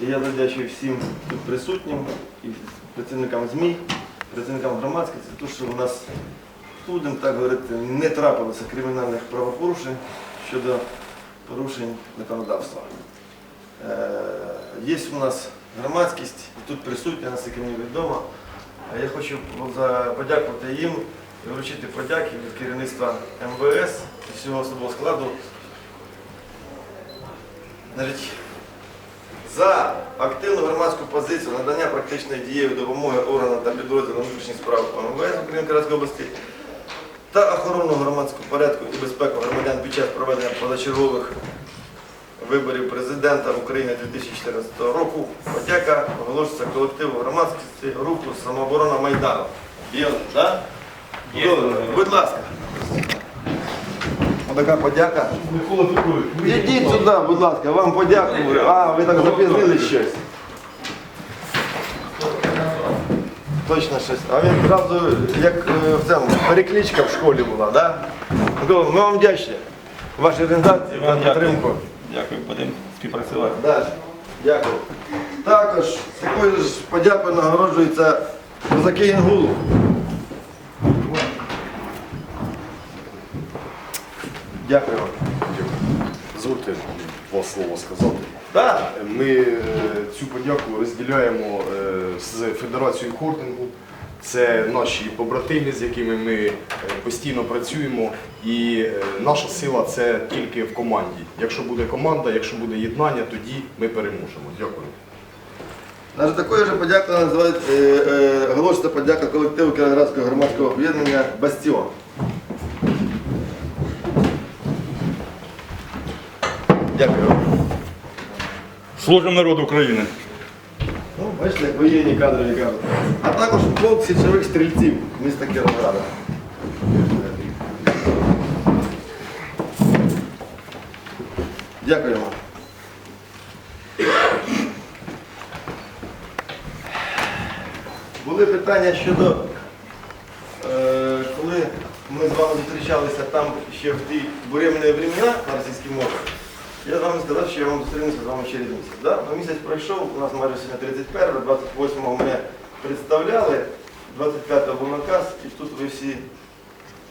Я завдячую всім тут присутнім, і працівникам ЗМІ, працівникам громадськості, те, що у нас, будемо так говорити, не трапилося кримінальних правопорушень щодо порушень законодавства. Е, Є у нас громадськість, і тут присутня, наскільки мені відомо. Я хочу подякувати їм і вручити подяки від керівництва МВС і всього особового складу. За активну громадську позицію надання практичної дієвої допомоги органам та підрозділам внутрішніх справ МВС України Київської області та охорону громадського порядку і безпеку громадян під час проведення позачергових виборів президента України 2014 року. Подяка оголошується колективу громадськості руху самооборона Майдану. Є, так? Добре, будь ласка. Така подяка. Ідіть сюди, будь ласка, вам подякую. А, ви так запізнили щось. Точно щось. А він одразу, як е, в цьому, перекличка в школі була, так? Да? Ми вам вдячні. Вашій організації за підтримку. Дякую, будемо співпрацювати. Далі. Дякую. Також такою ж подякою нагороджується козаки Інгулу. Дякую вам. дозвольте два слова сказати. Так. Ми е, цю подяку розділяємо е, з Федерацією хортингу. Це наші побратими, з якими ми е, постійно працюємо. І наша сила це тільки в команді. Якщо буде команда, якщо буде єднання, тоді ми переможемо. Дякую. Навіть такою ж е, е, оголошується подяка колективу Кіровоградського громадського об'єднання Бастіон. Дякую. Служимо народу України. Ну, бачите, як воєнні кадрові кажуть. А також полк січових стрільців міста Кіровограда. Дякуємо. Були питання щодо, е, коли ми з вами зустрічалися там ще в ті буремні времена на російській мові. Сказав, що я вам зустрінуся з вами через місяць. Да? Ну, місяць пройшов, у нас майже сьогодні 31, 28-го мене представляли, 25-го був наказ, і тут ви всі,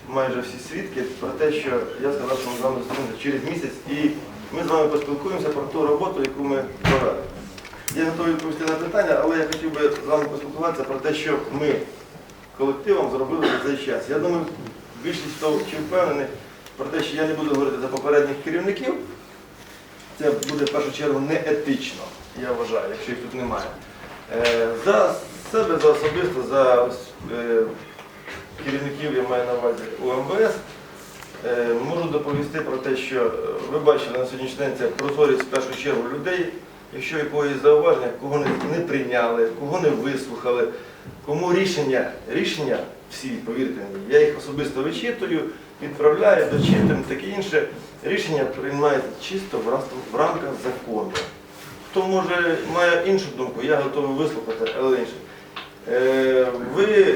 майже всі свідки про те, що я сказав, що ми з вами зустрінемося через місяць, і ми з вами поспілкуємося про ту роботу, яку ми провели. Я готовий відповісти на питання, але я хотів би з вами поспілкуватися про те, що ми колективом зробили за цей час. Я думаю, більшість хто чи впевнений про те, що я не буду говорити за попередніх керівників. Це буде в першу чергу не етично, я вважаю, якщо їх тут немає. Е, За себе, за особисто, за е, керівників, я маю на увазі УМВС, е, можу доповісти про те, що ви бачили на сьогоднішній день це прозорість в першу чергу людей, якщо якоїсь зауваження, кого не, прийняли, кого не вислухали, кому рішення, рішення всі, повірте мені, я їх особисто вичитую, відправляю, дочитуємо, таке інше. Рішення приймається чисто в рамках закону. Хто може має іншу думку, я готовий вислухати, але інше. Ви,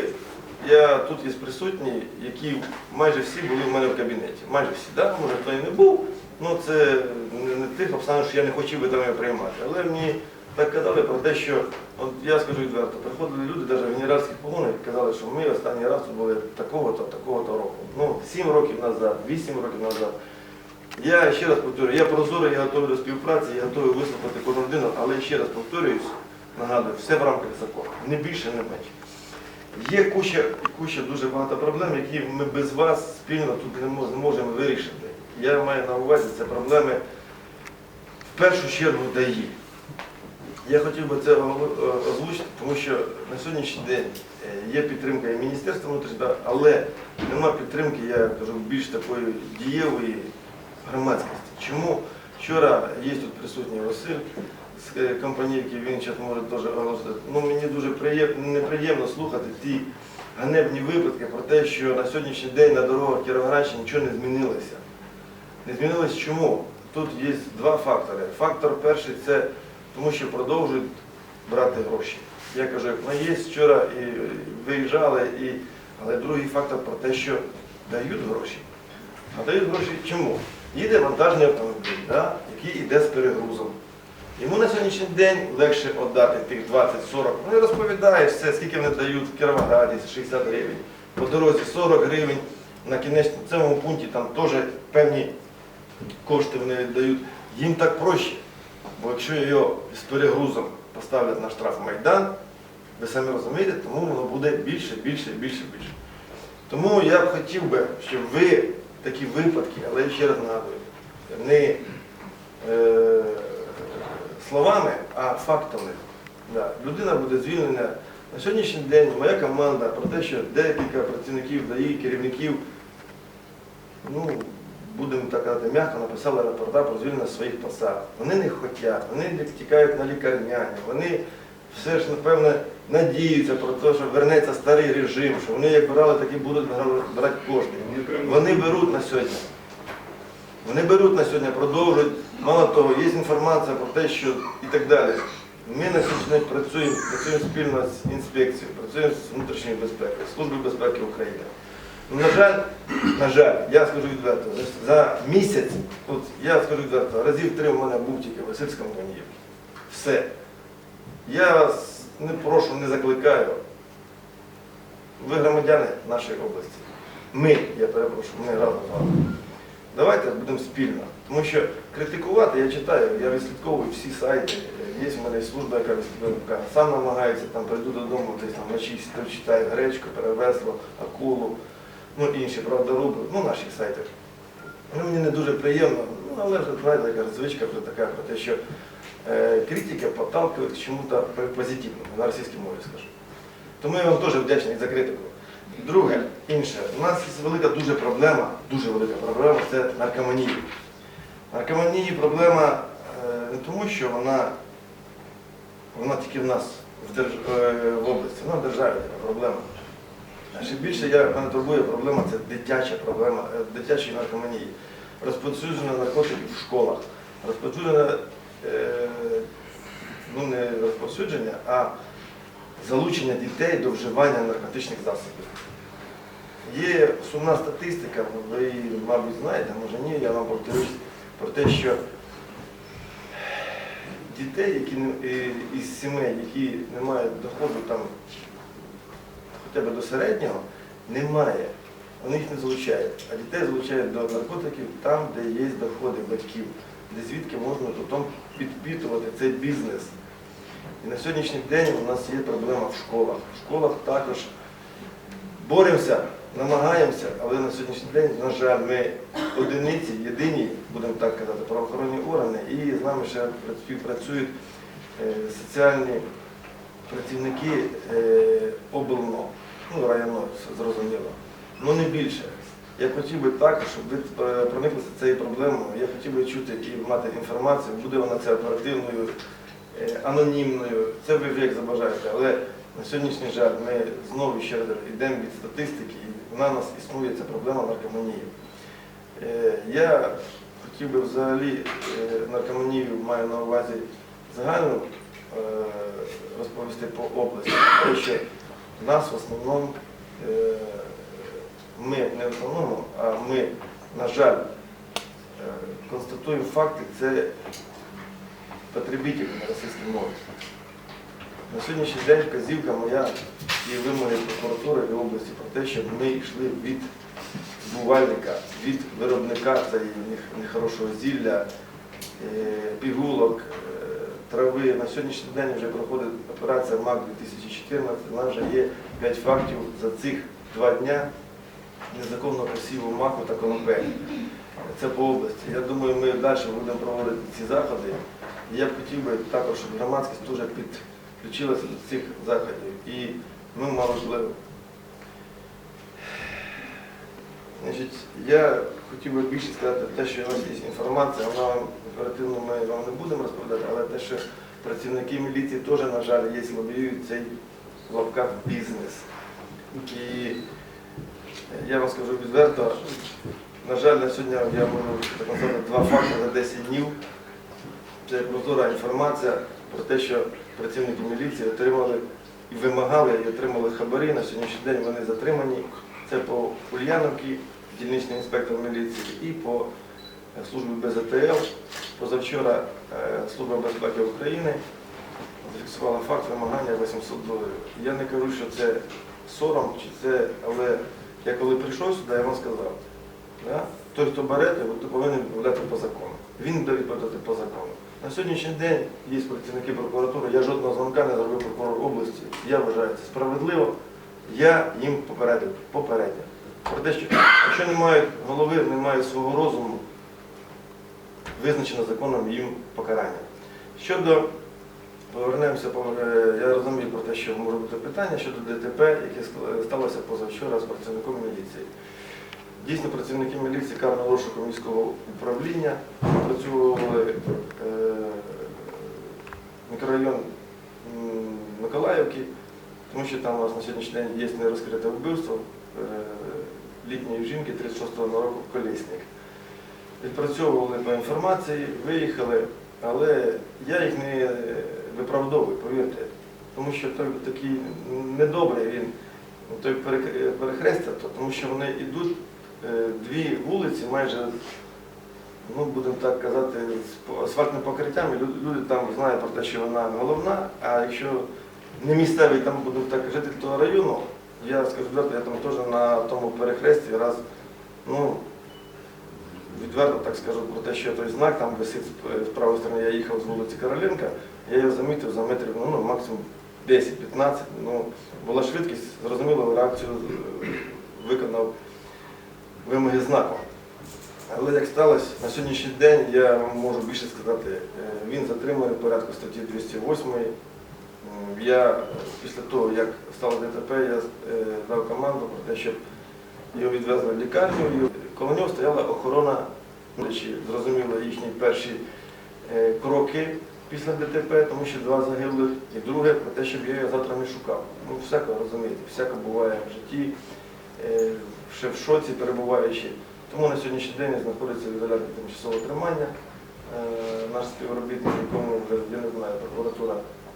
я тут є присутні, які майже всі були в мене в кабінеті. Майже всі, да? може хто і не був. Ну це не, тих обставин, що я не хотів би там приймати. Але мені так казали про те, що, от я скажу відверто, приходили люди навіть в генеральських погонах і казали, що ми останній раз були такого-то, такого-то року. Ну, 7 років назад, 8 років назад. Я ще раз повторюю, я прозорий, я готовий до співпраці, я готовий вислухати кожну людину, але ще раз повторююсь, нагадую, все в рамках закону, не більше, не менше. Є куча, куча дуже багато проблем, які ми без вас спільно тут не можемо вирішити. Я маю на увазі це проблеми в першу чергу ДАІ. Я хотів би це е, озвучити, тому що на сьогоднішній день е, є підтримка і Міністерства внутрішніх але немає підтримки, я кажу, більш такої дієвої громадськості. Чому вчора є тут присутній Василь з е, компанійки, він зараз може теж оголосити. Ну, мені дуже приємно, неприємно слухати ті ганебні випадки про те, що на сьогоднішній день на дорогах Кіровоградщини нічого не змінилося. Не змінилось чому? Тут є два фактори. Фактор перший це тому, що продовжують брати гроші. Я кажу, як ми є вчора і виїжджали, і... але другий фактор про те, що дають гроші. А дають гроші чому? Їде вантажний автомобіль, да, який йде з перегрузом. Йому на сьогоднішній день легше віддати тих 20-40. Вони розповідають все, скільки вони дають в Кіровограді, 60 гривень, по дорозі 40 гривень, на кінцевому пункті там теж певні кошти вони дають. Їм так проще. Бо якщо його з перегрузом поставлять на штраф Майдан, ви самі розумієте, тому воно буде більше, більше, більше, більше. Тому я б хотів би, щоб ви такі випадки, але я ще раз нагадую, не е, словами, а фактами. Да. Людина буде звільнена. На сьогоднішній день моя команда про те, що декілька працівників ДАІ, керівників, ну, будемо так казати, м'яко написали рапорта про звільнення своїх посад. Вони не хочуть, вони тікають на лікарняні, вони все ж, напевне, надіються про те, що вернеться старий режим, що вони як брали, так і будуть брати кошти. Вони беруть на сьогодні. Вони беруть на сьогодні, продовжують. Мало того, є інформація про те, що і так далі. Ми на сьогодні працюємо, працюємо спільно з інспекцією, працюємо з внутрішньою безпекою, Службою безпеки України. Ну, на жаль, на жаль, я скажу відверто, за- місяць, от я скажу відверто, разів три в мене був тільки в Васильському Кон'їв. Все. Я вас не прошу, не закликаю. Ви громадяни нашої області. Ми, я перепрошую, ми разом з вами. Давайте будемо спільно. Тому що критикувати, я читаю, я відслідковую всі сайти. Є в мене служба, яка відслідковує, сам намагається, там прийду додому, десь там вночі читаю гречку, перевесло, акулу, ну інші правдоруби, ну наші сайти. Ну, мені не дуже приємно, ну, але знаєте, яка звичка така про те, що е, критика підталкує к чому-то позитивному, на російській мові скажу. Тому я вам теж вдячний за критику. Друге, інше, у нас є велика дуже проблема, дуже велика проблема це наркоманія. Наркоманії проблема е, не тому, що вона, вона тільки в нас в, держ... е, в області, вона в державі проблема. А ще більше я, мене турбує проблема це дитяча проблема, дитячої наркоманії. Розповсюдження наркотиків в школах, розповсюдження, ну не розповсюдження, а залучення дітей до вживання наркотичних засобів. Є сумна статистика, ви її, мабуть, знаєте, може ні, я вам повторюсь, про те, що дітей, які е, із сімей, які не мають доходу там хоча б до середнього, немає. Вони їх не залучають. А дітей залучають до наркотиків там, де є доходи батьків, де звідки можна потім підпитувати цей бізнес. І на сьогоднішній день у нас є проблема в школах. В школах також боремося, намагаємося, але на сьогоднішній день, на жаль, ми одиниці, єдині, будемо так казати, правоохоронні органи, і з нами ще співпрацюють е, соціальні працівники е, облно, ну, районно, зрозуміло. Ну не більше. Я хотів би також, щоб ви е, прониклися цією проблемою. Я хотів би чути і мати інформацію, буде вона це оперативною, е, анонімною. Це ви як забажаєте. Але на сьогоднішній жаль, ми знову ще раз йдемо від статистики, і вона нас існує ця проблема наркоманії. Е, Я хотів би взагалі наркоманію маю на увазі загально розповісти по області, тому що нас в основному, ми не в основному, а ми, на жаль, е, констатуємо факти, це потребителі на російській мові. На сьогоднішній день вказівка моя і вимоги прокуратури і області про те, щоб ми йшли від збувальника, від виробника нехорошого зілля, е, пігулок, е, трави. На сьогоднішній день вже проходить операція МАК 2014. У нас вже є 5 фактів за цих два дня незаконного посіву маку та конопель. Це по області. Я думаю, ми далі будемо проводити ці заходи. Я б хотів би також, щоб громадськість теж підключилася до цих заходів. І ми мали могли. Значить, я хотів би більше сказати те, що у нас є інформація, вона вам оперативно ми вам не будемо розповідати, але те, що працівники міліції теж, на жаль, є лобіюють цей в бізнес. І я вам скажу відверто, на жаль, на сьогодні я можу так назвати два факти за 10 днів. Це прозора інформація про те, що працівники міліції отримали і вимагали і отримали хабарі. На сьогоднішній день вони затримані. Це по Ульяновці, дільничний інспектор міліції, і по е, службі БЗТЛ позавчора е, Служба безпеки України зафіксувала факт вимагання 800 доларів. Я не кажу, що це сором, чи це, але я коли прийшов сюди, я вам сказав, да? той, хто бере, той повинен відповідати по закону. Він буде відповідати по закону. На сьогоднішній день є працівники прокуратури, я жодного дзвонка не зробив прокурор області. Я вважаю це справедливо. Я їм попередив, попередньо. Про те, що якщо не мають голови, не мають свого розуму, визначено законом їм покарання. Щодо повернемося, я розумію про те, що може бути питання щодо ДТП, яке сталося позавчора з працівником міліції. Дійсно, працівники міліції карного розшуку міського управління працювали е, мікрорайон Миколаївки, тому що там у нас на сьогоднішній день є нерозкрите вбивство е, літньої жінки 36-го року колісник. Відпрацьовували по інформації, виїхали, але я їх не виправдовую, повірте. Тому що той такий недобрий він, той перехрестя, то- тому що вони йдуть е, дві вулиці майже, ну будемо так казати, з асфальтним покриттям, люди там знають про те, що вона головна, а якщо не місцевий там будемо так житель того району, я скажу я там теж на тому перехресті раз, ну, відверто так скажу про те, що той знак там висить з- з правої сторони, я їхав з вулиці Короленка, я його замітив за метрів, ну, ну максимум 10-15, ну, була швидкість, зрозуміло, реакцію е, виконав вимоги знаку. Але як сталося, на сьогоднішній день я можу більше сказати, е, він затриманий в порядку статті 208. Я е, після того, як стало ДТП, я е, дав команду про те, щоб його відвезли в лікарню. Коло нього стояла охорона, ну, зрозуміло їхні перші е, кроки після ДТП, тому що два загиблих. І друге, про те, щоб я його завтра не шукав. Ну, всяко розумієте, всяко буває в житті, е, ще в шоці перебуваючи. Тому на сьогоднішній день знаходиться в ізоляторі тимчасового тримання. Е, Наш співробітник, якому вже, я не знаю, прокуратура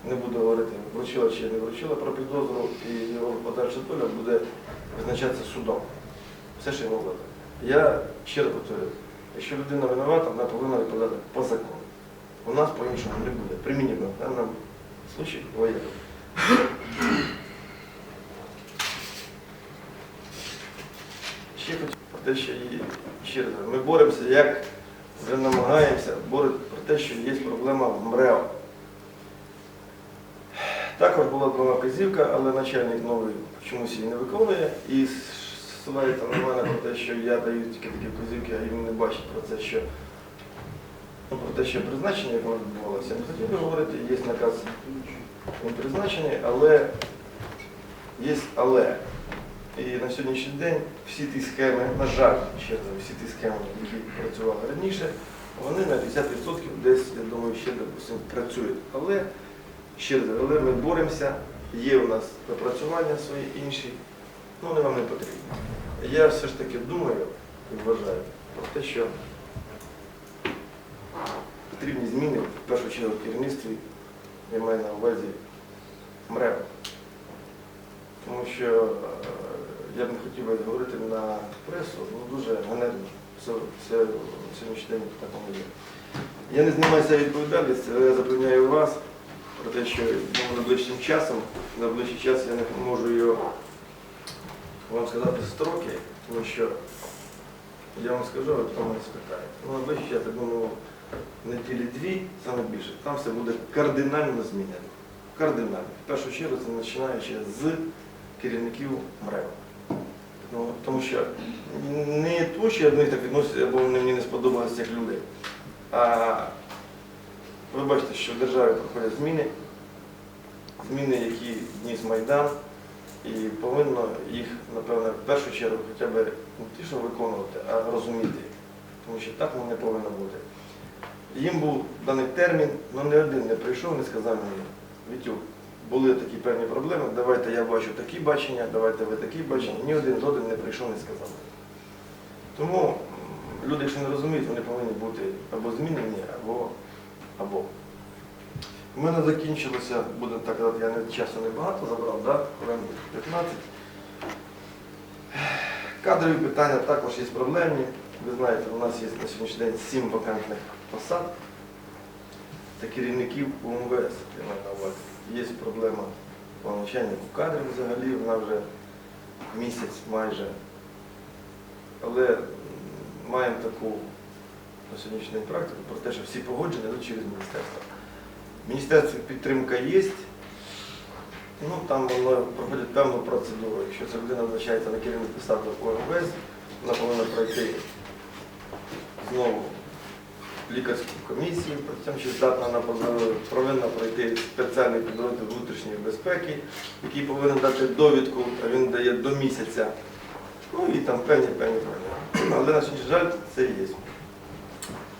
не буде говорити, вручила чи не вручила про підозру, і його подальша доля буде визначатися судом. Все, що йому влада. Я раз повторюю, якщо людина винувата, вона повинна відповідати по закону. У нас по-іншому не буде. Примінимо в даному случаї воєнно. Ще хотів про те, що і раз, ми боремося, як вже намагаємося боротися про те, що є проблема в МРЕО. Також була була вказівка, але начальник новий чомусь її не виконує і ссилається на мене про те, що я даю тільки такі вказівки, а він не бачить про це, що ну, про те, що призначення, як воно відбувалося. Не хотів би говорити, є наказ він призначений, але є але. І на сьогоднішній день всі ті схеми, на жаль, ще раз, всі ті схеми, які працювали раніше, вони на 50% десь, я думаю, ще допустим, працюють. Але ще раз, але ми боремося, є у нас напрацювання свої інші, вони вам не потрібні. Я все ж таки думаю і вважаю про те, що потрібні зміни в першу чергу в керівництві, я маю на увазі МРЕВ. Тому що е, я б не хотів говорити на пресу, ну дуже ганебно. Все, все сьогоднішній день в такому є. Я не знімаюся відповідальність, але я запевняю вас про те, що ну, найближчим часом, на найближчий час я не можу його вам сказати строки, тому що я вам скажу, а потім мене спитаєте. Ну, час, я думаю, неділі дві, саме більше, там все буде кардинально змінено. Кардинально. В першу чергу це починаючи з керівників МРЕВ. Ну, тому що не тому, що я до них так відносився, вони мені не сподобалися цих людей. А ви бачите, що в державі проходять зміни, зміни, які вніс Майдан, і повинно їх, напевно, в першу чергу хоча б не ті, що виконувати, а розуміти. Тому що так воно не повинно бути. Їм був даний термін, але не один не прийшов, не сказав мені, Вітюк, були такі певні проблеми, давайте я бачу такі бачення, давайте ви такі бачення. Ні один жоден не прийшов, не сказав. Тому люди, якщо не розуміють, вони повинні бути або змінені, або або. У мене закінчилося, будемо так казати, я не, часу небагато забрав, да? хвилин 15. Кадрові питання також є проблемні. Ви знаєте, у нас є на сьогоднішній день 7 вакантних посад. та керівників УМВС. Є проблема по навчальнику кадрів взагалі, вона вже місяць майже. Але маємо таку на сьогоднішній день практику про те, що всі погоджені йдуть через міністерство. Міністерстві підтримка є, ну там воно проходить певну процедуру. Якщо ця людина визначається на керівник посаду ОМВС, вона повинна пройти знову лікарську комісію, цьому ще здатна вона повинна пройти спеціальний підрозділ внутрішньої безпеки, який повинен дати довідку, а він дає до місяця. Ну і там певні певні проблеми. Але на жаль, це є.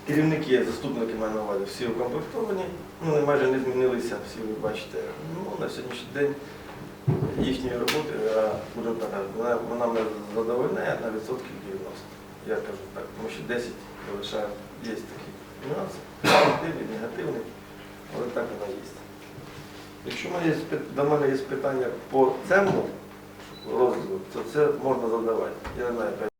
Керівники, заступники маю на увазі, всі укомплектовані, вони майже не змінилися, всі ви бачите. Ну, на сьогоднішній день їхньої роботи, буду так, вона, вона мене задовольняє на відсотків 90. Я кажу так, тому що 10 залишаю, є такі нюанси, позитивні, негативні, але так воно є. Якщо є, до мене є питання по цьому розділу, то це можна задавати. Я не знаю,